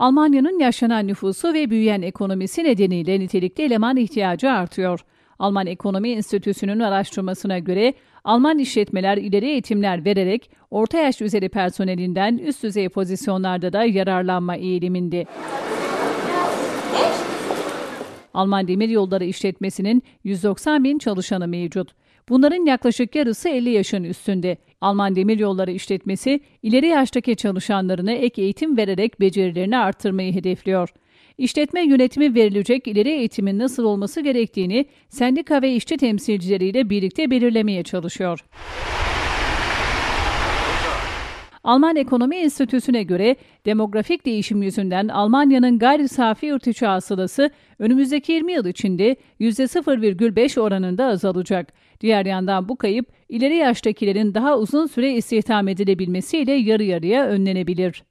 Almanya'nın yaşlanan nüfusu ve büyüyen ekonomisi nedeniyle nitelikli eleman ihtiyacı artıyor. Alman Ekonomi Enstitüsü'nün araştırmasına göre Alman işletmeler ileri eğitimler vererek orta yaş üzeri personelinden üst düzey pozisyonlarda da yararlanma eğiliminde. Alman Demiryolları işletmesinin 190 bin çalışanı mevcut. Bunların yaklaşık yarısı 50 yaşın üstünde. Alman Demiryolları işletmesi ileri yaştaki çalışanlarına ek eğitim vererek becerilerini artırmayı hedefliyor. İşletme yönetimi verilecek ileri eğitimin nasıl olması gerektiğini sendika ve işçi temsilcileriyle birlikte belirlemeye çalışıyor. Alman Ekonomi Enstitüsü'ne göre demografik değişim yüzünden Almanya'nın gayri safi yurt içi hasılası önümüzdeki 20 yıl içinde %0,5 oranında azalacak. Diğer yandan bu kayıp ileri yaştakilerin daha uzun süre istihdam edilebilmesiyle yarı yarıya önlenebilir.